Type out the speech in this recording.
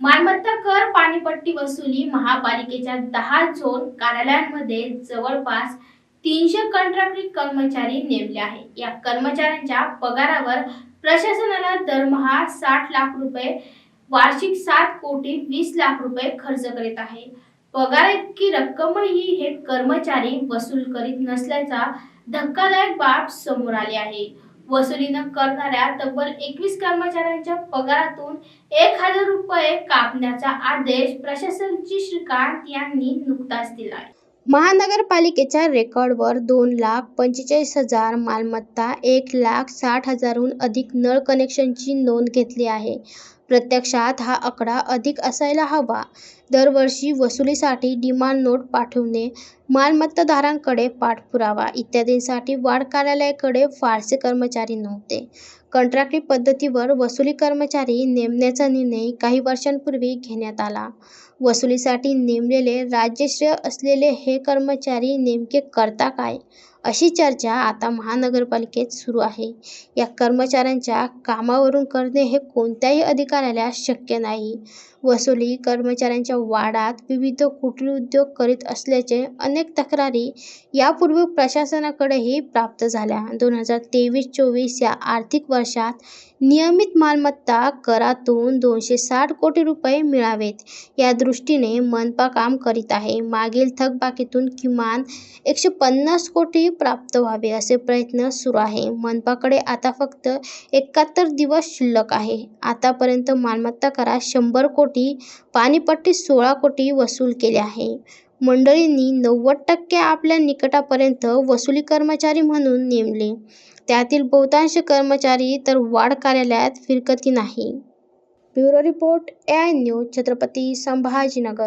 मालमत्ता कर पाणीपट्टी वसुली महापालिकेच्या दहा झोन कार्यालयांमध्ये जवळपास तीनशे कंत्राटी कर्मचारी नेमले आहे या कर्मचाऱ्यांच्या पगारावर प्रशासनाला दरमहा साठ लाख रुपये वार्षिक सात कोटी वीस लाख रुपये खर्च करीत आहे. पगार इतकी रक्कमही हे कर्मचारी वसूल करीत नसल्याचा धक्कादायक बाब समोर आली आहे. वसुली न करणाऱ्या तब्बल एकवीस कर्मचाऱ्यांच्या पगारातून एक हजार रुपये कापण्याचा आदेश प्रशासनची श्रीकांत यांनी नुकताच दिला महानगरपालिकेच्या रेकॉर्डवर दोन लाख पंचेचाळीस हजार मालमत्ता एक लाख साठ हजारहून अधिक नळ कनेक्शनची नोंद घेतली आहे. प्रत्यक्षात हा आकडा अधिक असायला हवा. दरवर्षी वसुलीसाठी डिमांड नोट पाठवणे मालमत्ताधारकांकडे पाठपुरावा इत्यादींसाठी वाढ कार्यालयाकडे फारसे कर्मचारी नव्हते. कंत्राटी पद्धतीवर वसुली कर्मचारी नेमण्याचा निर्णय काही वर्षांपूर्वी घेण्यात आला. वसुलीसाठी नेमलेले राज्यश्रेय असलेले हे कर्मचारी नेमके करता काय? अशी चर्चा आता महानगरपालिकेत सुरू आहे. या कर्मचाऱ्यांच्या कामावरून करणे हे कोणत्याही अधिकाऱ्याला शक्य नाही. वसुली कर्मचाऱ्यांच्या वाडात विविध कुटीर उद्योग करीत असल्याचे अनेक तक्रारी यापूर्वी प्रशासनाकडेही प्राप्त झाल्या. दोन हजार तेवीस चोवीस या आर्थिक वर्षात नियमित मालमत्ता करातून दोनशे साठ कोटी रुपये मिळावेत. या दृष्टीने मनपा काम करीत आहे. मागील थकबाकीतून किमान एकशे पन्नास कोटी प्राप्त व्हावे असे प्रयत्न सुरू आहे. मनपाकडे आता फक्त एकाहत्तर दिवस शिल्लक आहे. आतापर्यंत मालमत्ता करात शंभर कोटी पाणीपट्टी सोळा कोटी वसूल केले आहे. मंडळींनी नव्वद टक्के आपल्या निकटापर्यंत वसुली कर्मचारी म्हणून नेमले. त्यातील बहुतांश कर्मचारी तर वाढ कार्यालयात फिरकती नाही. Bureau report A I news Chhatrapati Sambhajinagar.